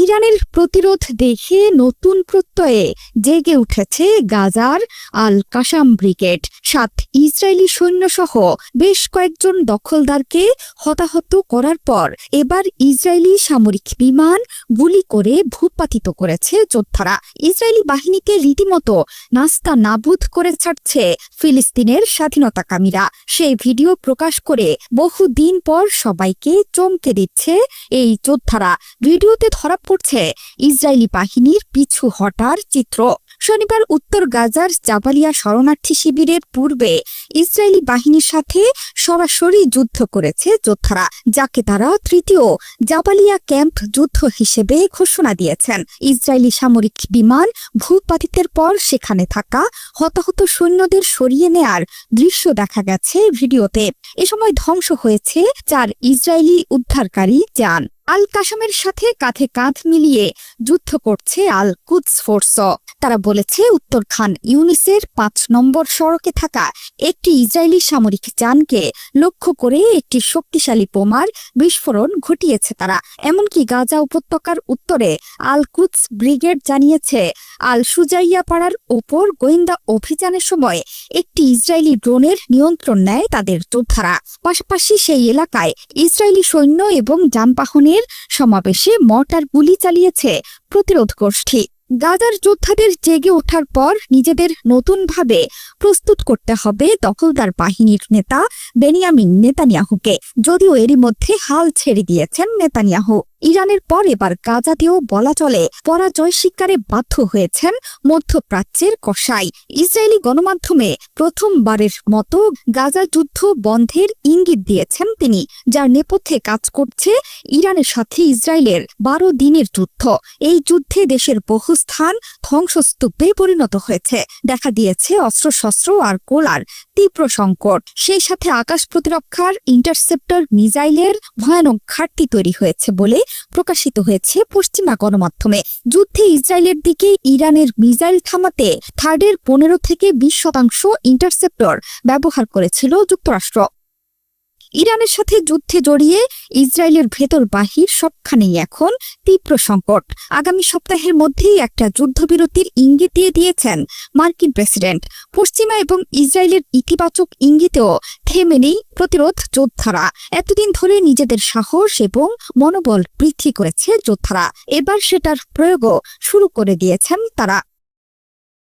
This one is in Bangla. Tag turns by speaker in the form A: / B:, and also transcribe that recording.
A: ইরানের প্রতিরোধ দেখে নতুন প্রত্যয়ে জেগে উঠেছে গাজার আল কাসাম ব্রিগেড। সাত ইসরায়েলি সৈন্যসহ বেশ কয়েকজন দখলদারকে হতাহত করার পর এবার ইসরায়েলি সামরিক বিমান গুলি করে ভূপাতিত করেছে যোদ্ধারা। ইসরায়েলি বাহিনীকে রীতিমতো নাস্তা নাবুদ করে ছাড়ছে ফিলিস্তিনের স্বাধীনতাকামীরা। সেই ভিডিও প্রকাশ করে বহুদিন পর সবাইকে চমকে দিচ্ছে এই যোদ্ধারা। ভিডিওতে ধরা পড়ছে ইসরায়েলি বাহিনীর পিছু হটার চিত্র। শনিবার উত্তর গাজার জাবালিয়া শরণার্থী শিবিরের পূর্বে ইসরায়েলি বাহিনীর সাথে সরাসরি যুদ্ধ করেছে যোদ্ধারা, যাকে তারা তৃতীয় জাবালিয়া ক্যাম্প যুদ্ধ হিসেবে ঘোষণা দিয়েছেন। ইসরায়েলি সামরিক বিমান ভূপাতিতের পর সেখানে থাকা হতাহত সৈন্যদের সরিয়ে নেয়ার দৃশ্য দেখা গেছে ভিডিওতে। এ সময় ধ্বংস হয়েছে চার ইসরায়েলি উদ্ধারকারী যান। আল কাসামের সাথে কাঁধে কাঁধ মিলিয়ে যুদ্ধ করছে আল কুদস ফোর্স। তারা বলেছে, উত্তর খান ইউনিসের পাঁচ নম্বর সড়কে থাকা একটি ইসরায়েলি সামরিক যানকে লক্ষ্য করে একটি শক্তিশালী বোমার বিস্ফোরণ ঘটিয়েছে তারা। এমনকি গাজা উপত্যকার উত্তরে আল কুদস ব্রিগেড জানিয়েছে আল সুজাইয়া পাড়ার ওপর গোয়েন্দা অভিযানের সময় একটি ইসরায়েলি ড্রোনের নিয়ন্ত্রণ নেয় তাদের যোদ্ধারা। পাশাপাশি সেই এলাকায় ইসরায়েলি সৈন্য এবং যানবাহনের সমাবেশে মর্টার গুলি চালিয়েছে প্রতিরোধ গোষ্ঠী। গাজার যোদ্ধাদের জেগে ওঠার পর নিজেদের নতুনভাবে প্রস্তুত করতে হবে দখলদার বাহিনীর নেতা বেনিয়ামিন নেতানিয়াহুকে। যদিও এরই মধ্যে হাল ছেড়ে দিয়েছেন নেতানিয়াহু। ইরানের পর এবার গাজাতেও বলা চলে। পরাজয় স্বীকারে বাধ্য হয়েছেন মধ্যপ্রাচ্যের কসাই। ইসরায়েলি গণমাধ্যমে প্রথমবারের মতো গাজা যুদ্ধ বন্ধের ইঙ্গিত দিয়েছেন তিনি, যার নেপথ্যে কাজ করছে ইরানের সাথে ইসরায়েলের বারো দিনের যুদ্ধ। এই যুদ্ধে দেশের বহু স্থান ধ্বংসস্তূপে পরিণত হয়েছে। দেখা দিয়েছে অস্ত্রশস্ত্র আর কোলার। তীব্র সংকট। সেই সাথে আকাশ প্রতিরক্ষার ইন্টারসেপ্টর মিসাইলের ভয়ানক ঘাটতি তৈরি হয়েছে বলে প্রকাশিত হয়েছে পশ্চিমা গণমাধ্যমে। যুদ্ধে ইসরায়েলের দিকে ইরানের মিসাইল থামাতে থার্ডের পনেরো থেকে বিশ শতাংশ ইন্টারসেপ্টর ব্যবহার করেছিল যুক্তরাষ্ট্র। ইরানের সাথে যুদ্ধে জড়িয়ে ইসরায়েলের ভেতর বাহির সবখানেই এখন তীব্র সংকট। আগামী সপ্তাহের মধ্যেই একটা যুদ্ধবিরতির ইঙ্গিত দিয়ে দিয়েছেন মার্কিন প্রেসিডেন্ট। পশ্চিমা এবং ইসরায়েলের ইতিবাচক ইঙ্গিতেও থেমে নেই প্রতিরোধ যোদ্ধারা। এতদিন ধরে নিজেদের সাহস এবং মনোবল বৃদ্ধি করেছে যোদ্ধারা। এবার সেটার প্রয়োগও শুরু করে দিয়েছেন তারা।